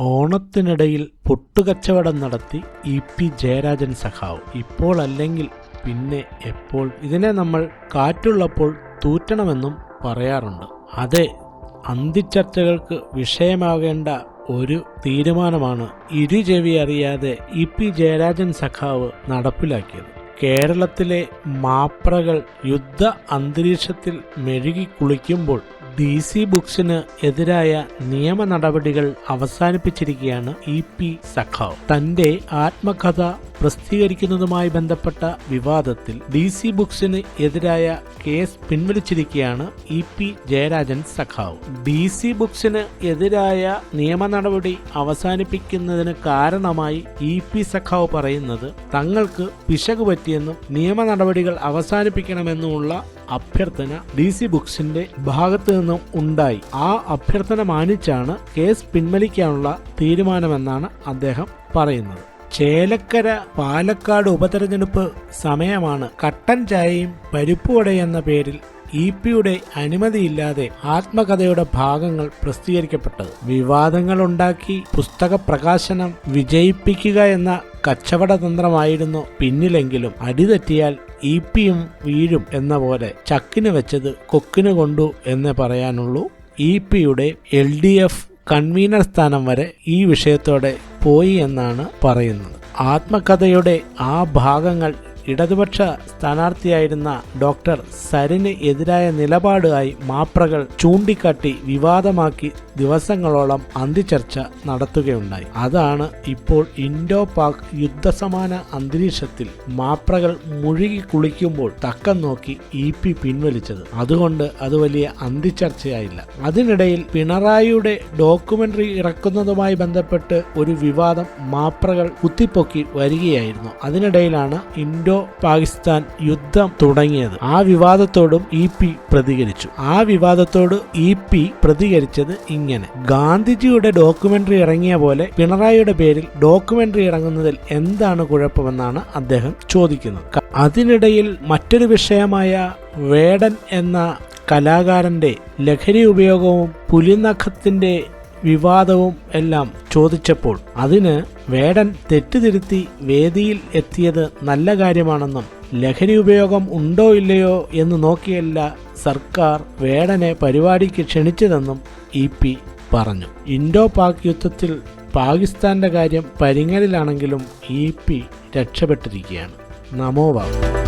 ഓണത്തിനിടയിൽ പൊട്ടുകച്ചവടം നടത്തി E P Jayarajan സഖാവ്. ഇപ്പോൾ അല്ലെങ്കിൽ പിന്നെ എപ്പോൾ? ഇതിനെ നമ്മൾ കാറ്റുള്ളപ്പോൾ തൂറ്റണമെന്നും പറയാറുണ്ട്. അതെ അന്തിച്ചർച്ചകൾക്ക് വിഷയമാകേണ്ട ഒരു തീരുമാനമാണ് ഇരുചെവി അറിയാതെ ഇ പി ജയരാജൻ സഖാവ് നടപ്പിലാക്കിയത്. കേരളത്തിലെ മാപ്രകൾ യുദ്ധ അന്തരീക്ഷത്തിൽ മെഴുകി കുളിക്കുമ്പോൾ ഡി സി ബുക്സിന് എതിരായ നിയമ നടപടികൾ അവസാനിപ്പിച്ചിരിക്കുകയാണ് ഇ പി സഖാവ്. തന്റെ ആത്മകഥ പ്രസിദ്ധീകരിക്കുന്നതുമായി ബന്ധപ്പെട്ട വിവാദത്തിൽ ഡി സി ബുക്സിന് എതിരായ കേസ് പിൻവലിച്ചിരിക്കുകയാണ് ഇ പി ജയരാജൻ സഖാവ്. ഡി സി ബുക്സിന് എതിരായ നിയമ നടപടി അവസാനിപ്പിക്കുന്നതിന് കാരണമായി ഇ പി സഖാവ് പറയുന്നത് തങ്ങൾക്ക് പിശക് പറ്റിയെന്നും നിയമ നടപടികൾ അവസാനിപ്പിക്കണമെന്നുമുള്ള അഭ്യർത്ഥന ഡി സി ബുക്സിന്റെ ഭാഗത്തു നിന്നും ഉണ്ടായി. ആ അഭ്യർത്ഥന മാനിച്ചാണ് കേസ് പിൻവലിക്കാനുള്ള തീരുമാനമെന്നാണ് അദ്ദേഹം പറയുന്നത്. ചേലക്കര പാലക്കാട് ഉപതെരഞ്ഞെടുപ്പ് സമയമാണ് കട്ടൻ ചായയും പരിപ്പുവട എന്ന പേരിൽ ഇ പിയുടെ അനുമതിയില്ലാതെ ആത്മകഥയുടെ ഭാഗങ്ങൾ പ്രസിദ്ധീകരിക്കപ്പെട്ടത്. വിവാദങ്ങൾ ഉണ്ടാക്കി പുസ്തക പ്രകാശനം വിജയിപ്പിക്കുക എന്ന കച്ചവട തന്ത്രമായിരുന്നു പിന്നിലെങ്കിലും അടിതെറ്റിയാൽ ഇ പിയും വീഴും എന്ന പോലെ ചക്കിന് വെച്ചത് കൊക്കിന് കൊണ്ടു എന്ന് പറയാനുള്ളൂ. ഇ പിയുടെ എൽ ഡി എഫ് കൺവീനർ സ്ഥാനം വരെ ഈ വിഷയത്തോടെ പോയി എന്നാണ് പറയുന്നത്. ആത്മകഥയുടെ ആ ഭാഗങ്ങൾ ഇടതുപക്ഷ സ്ഥാനാർത്ഥിയായിരുന്ന ഡോക്ടർ സരിന് എതിരായ നിലപാടായി മാപ്രകൾ ചൂണ്ടിക്കാട്ടി വിവാദമാക്കി ദിവസങ്ങളോളം അന്തിചർച്ച നടത്തുകയുണ്ടായി. അതാണ് ഇപ്പോൾ ഇൻഡോ പാക് യുദ്ധസമാന അന്തരീക്ഷത്തിൽ മാപ്രകൾ മുഴുകി കുളിക്കുമ്പോൾ തക്കം നോക്കി ഇ പി പിൻവലിച്ചത്. അതുകൊണ്ട് അത് വലിയ അന്തിചർച്ചയായില്ല. അതിനിടയിൽ പിണറായിയുടെ ഡോക്യുമെന്ററി ഇറക്കുന്നതുമായി ബന്ധപ്പെട്ട് ഒരു വിവാദം മാപ്രകൾ കുത്തിപ്പൊക്കി വരികയായിരുന്നു. അതിനിടയിലാണ് ഇൻഡോ പാകിസ്ഥാൻ യുദ്ധം തുടങ്ങിയത്. ആ വിവാദത്തോടും ഇ പി പ്രതികരിച്ചു. ആ വിവാദത്തോട് ഇ പി പ്രതികരിച്ചത് ഇങ്ങനെ. ഗാന്ധിജിയുടെ ഡോക്യുമെന്ററി ഇറങ്ങിയ പോലെ പിണറായിയുടെ പേരിൽ ഡോക്യുമെന്ററി ഇറങ്ങുന്നതിൽ എന്താണ് കുഴപ്പമെന്നാണ് അദ്ദേഹം ചോദിക്കുന്നത്. അതിനിടയിൽ മറ്റൊരു വിഷയമായ വേടൻ എന്ന കലാകാരന്റെ ലഹരി ഉപയോഗവും പുലിനഖത്തിന്റെ വിവാദവും എല്ലാം ചോദിച്ചപ്പോൾ അതിന് വേടൻ തെറ്റുതിരുത്തി വേദിയിൽ എത്തിയത് നല്ല കാര്യമാണെന്നും ലഹരി ഉപയോഗം ഉണ്ടോ ഇല്ലയോ എന്ന് നോക്കിയല്ല സർക്കാർ വേടനെ പരിപാടിക്ക് ക്ഷണിച്ചതെന്നും ഇ പി പറഞ്ഞു. ഇൻഡോ പാക് യുദ്ധത്തിൽ പാകിസ്ഥാന്റെ കാര്യം പരിങ്ങലിലാണെങ്കിലും ഇ പി രക്ഷപ്പെട്ടിരിക്കുകയാണ്. നമോ ബാബു